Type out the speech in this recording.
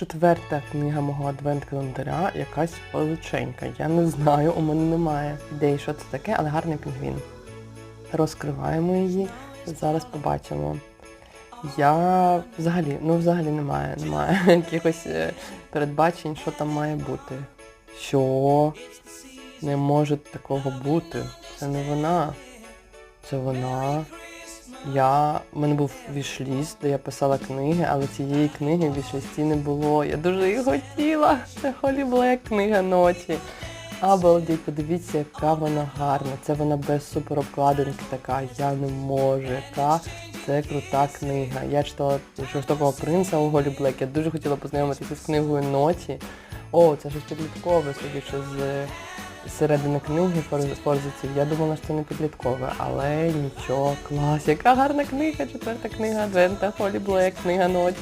четверта книга мого адвент-календаря, якась величенька. Я не знаю, у мене немає ідей, що це таке, але гарний пінгвін. Розкриваємо її, зараз побачимо. Я взагалі, ну взагалі немає, немає якихось е, передбачень, що там має бути. Що? Не може такого бути. Це не вона. Це вона. Я... У мене був вішліст, де я писала книги, але цієї книги в вішлісті не було. Я дуже її хотіла. Це Холі Блек, книга ночі. Обалдіть, подивіться, яка вона гарна. Це вона без суперобкладинки така. Я не можу. Яка це крута книга. Я читала жорстокого принца у Голі Блек. Я дуже хотіла познайомитися з книгою ночі. О, це щось підліткове, судячи з середини книги фор- форзиців. Я думала, що це не підліткове, але нічого, клас. Яка гарна книга, четверта книга Адвента, Холі Блек, книга ночі.